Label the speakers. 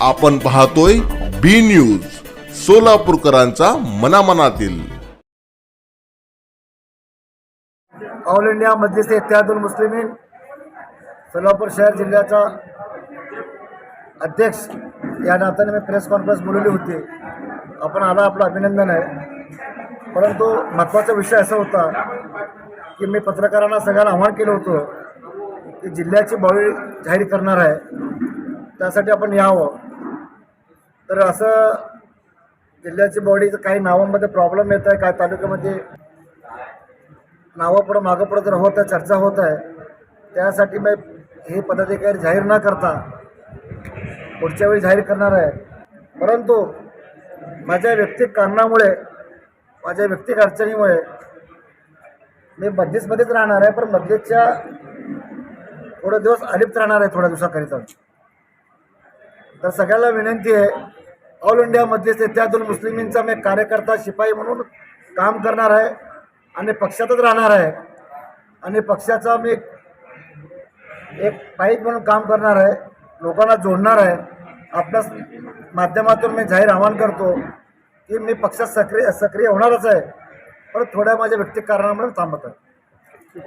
Speaker 1: आपण पाहतोय B news सोलापूरकरांचा मनामनातील.
Speaker 2: ऑल इंडिया मजलिस इत्यादुल मुस्लिमीन सोलापूर शहर जिल्ह्याचा अध्यक्ष. या नात्याने मी प्रेस कॉन्फरन्स बोलवली होती. आपण आला आपलं अभिनंदन आहे. परंतु महत्त्वाचा विषय असा होता की मी पत्रकारांना सगळ्यांना आव्हान केलं होतं की जिल्ह्याची बळी जाहीर करणार आहे. त्यासाठी आपण यावं. तर असं जिल्ह्याची बॉडीचं काही नावांमध्ये प्रॉब्लेम येत आहे काय तालुक्यामध्ये नावं पुढं मागं पुढं जर होत आहे चर्चा होत आहे त्यासाठी मी हे पदाधिकारी जाहीर न करता पुढच्या वेळी जाहीर करणार आहे. परंतु माझ्या व्यक्तिक कारणामुळे माझ्या व्यक्तिक अडचणीमुळे मी मध्यस्थमध्येच राहणार आहे पण मध्यस्थच्या थोडे दिवस अलिप्त राहणार आहे थोड्या दिवसाकरिता. तर सगळ्याला विनंती आहे ऑल इंडिया मजलिस इत्यादुल मुस्लिमींचा मी कार्यकर्ता शिपाई म्हणून काम करणार आहे आणि पक्षातच राहणार आहे. आणि पक्षाचा मी एक पाईप म्हणून काम करणार आहे. लोकांना जोडणार आहे. आपल्या माध्यमातून मी जाहीर आवाहन करतो की मी पक्षात सक्रिय सक्रिय होणारच आहे. पण थोड्या माझ्या व्यक्तिक कारणामुळे थांबत आहे.